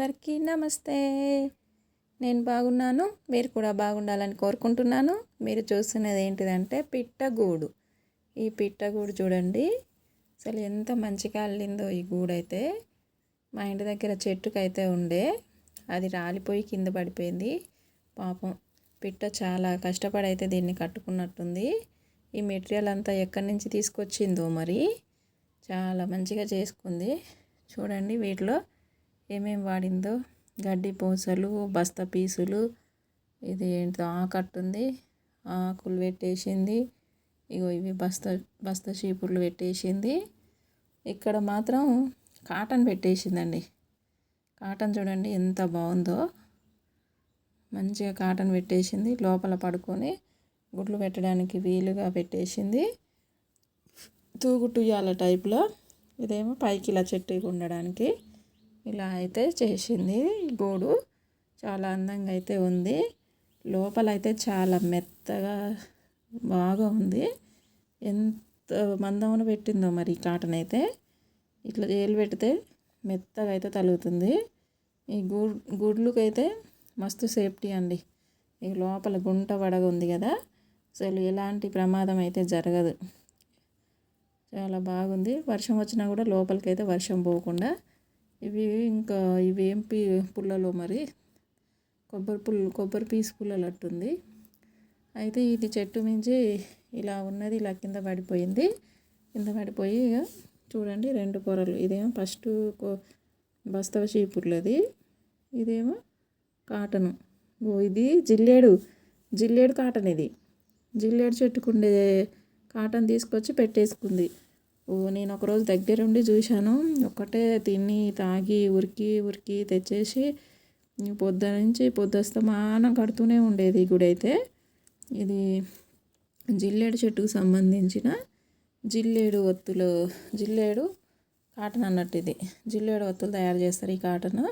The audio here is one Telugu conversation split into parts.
అందరికీ నమస్తే. నేను బాగున్నాను మీరు కూడా బాగుండాలని కోరుకుంటున్నాను. మీరు చూస్తున్నది ఏంటిదంటే పిట్టగూడు. ఈ పిట్టగూడు చూడండి. అసలు ఎంత మంచిగా అల్లిందో ఈ గూడు అయితే మా ఇంటి దగ్గర చెట్టుకైతే ఉండే. అది రాలిపోయి కింద పడిపోయింది. పాపం పిట్ట చాలా కష్టపడి అయితే దీన్ని కట్టుకున్నట్టుంది. ఈ మెటీరియల్ అంతా ఎక్కడి నుంచి తీసుకొచ్చిందో మరి. చాలా మంచిగా చేసుకుంది. చూడండి వీటిలో ఏమేమి వాడిందో? గడ్డి పూసలు బస్తా పీసులు ఇది ఏంటో ఆకట్టుంది ఆకులు పెట్టేసింది. ఇగో ఇవి బస్తా బస్తా చీపుర్లు పెట్టేసింది. ఇక్కడ మాత్రం కాటన్ పెట్టేసిందండి. కాటన్ చూడండి ఎంత బాగుందో. మంచిగా కాటన్ పెట్టేసింది. లోపల పడుకొని గుడ్లు పెట్టడానికి వీలుగా పెట్టేసింది. తూగుటుయ్యాల టైప్లో. ఇదేమో పైకి ఇలా చెట్టు ఉండడానికి. ఇలా అయితే చేసింది గూడు. చాలా అందంగా అయితే ఉంది. లోపల అయితే చాలా మెత్తగా బాగా ఉంది. ఎంత మందమున పెట్టిందో మరి కాటన్ అయితే ఇట్లా ఏలు పెడితే మెత్తగా అయితే తలుగుతుంది. ఈ గూ గుడ్లకైతే మస్తు సేఫ్టీ అండి. ఈ లోపల గుంట వడగ ఉంది కదా అసలు ఎలాంటి ప్రమాదం అయితే జరగదు. చాలా బాగుంది. వర్షం వచ్చినా కూడా లోపలికైతే వర్షం పోకుండా ఇవి ఇంకా ఇవి ఏం పీ పుల్లలో మరి? కొబ్బరి పుల్ల కొబ్బరి పీసు పుల్లలు అట్టుంది అయితే ఇది చెట్టు మించి ఇలా ఉన్నది ఇలా కింద పడిపోయింది. కింద పడిపోయి ఇక చూడండి రెండు పొరలు. ఇదేమో ఫస్ట్ బస్తవ చీపుర్లది. ఇదేమో కాటను. ఓ ఇది జిల్లేడు. జిల్లేడు కాటన్ ఇది జిల్లేడు చెట్టుకుండే కాటన్ తీసుకొచ్చి పెట్టేసుకుంది. నేను ఒకరోజు దగ్గరుండి చూశాను. ఒక్కటే తిని తాగి ఉరికి ఉరికి తెచ్చేసి పొద్దు నుంచి పొద్దుస్తమానం కడుతూనే ఉండేది గుడి అయితే. ఇది జిల్లేడు చెట్టుకు సంబంధించిన జిల్లేడు ఒత్తులు జిల్లేడు కాటన్ అన్నట్టు ఇది. జిల్లేడు ఒత్తులు తయారు చేస్తారు ఈ కాటన్.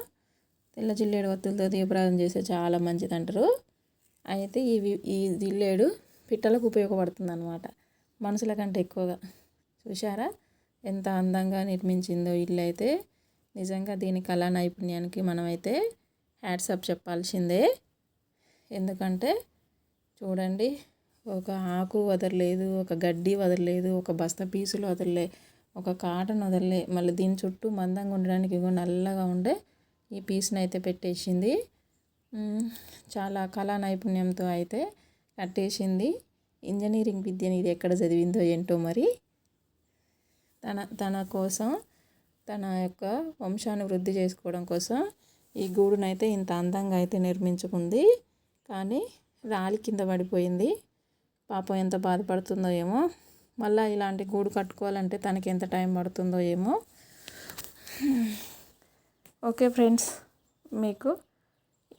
తెల్ల జిల్లేడు ఒత్తులతో దీపరాధన చేస్తే చాలా మంచిది అంటారు అయితే ఇవి ఈ జిల్లేడు పిట్టలకు ఉపయోగపడుతుంది అనమాట మనుషుల కంటే ఎక్కువగా. చూసారా ఎంత అందంగా నిర్మించిందో ఇల్లు అయితే నిజంగా దీని కళా నైపుణ్యానికి మనమైతే హ్యాట్సప్ చెప్పాల్సిందే. ఎందుకంటే చూడండి ఒక ఆకు వదలలేదు ఒక గడ్డి వదలలేదు ఒక బస్త పీసులు వదలలే ఒక కాటన్ వదలలే మళ్ళీ దీని చుట్టూ మందంగా ఉండడానికి ఇగో నల్లగా ఉండే ఈ పీస్ని అయితే పెట్టేసింది చాలా కళా నైపుణ్యంతో అయితే కట్టేసింది. ఇంజనీరింగ్ విద్యని ఇది ఎక్కడ చదివిందో ఏంటో మరి తన తన కోసం తన యొక్క వంశాన్ని వృద్ధి చేసుకోవడం కోసం ఈ గూడునైతే ఇంత అందంగా అయితే నిర్మించుకుంది. కానీ రాలి కింద పడిపోయింది. పాపం ఎంత బాధపడుతుందో ఏమో. మళ్ళీ ఇలాంటి గూడు కట్టుకోవాలంటే తనకి ఎంత టైం పడుతుందో ఏమో. ఓకే ఫ్రెండ్స్ మీకు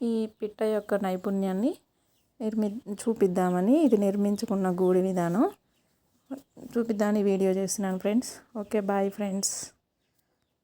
ఈ పిట్ట యొక్క నైపుణ్యాన్ని నిర్మి చూపిద్దామని ఇది నిర్మించుకున్న గూడి విధానం. చూపిద్దామని వీడియో చేస్తున్నాను ఫ్రెండ్స్. Okay bye friends.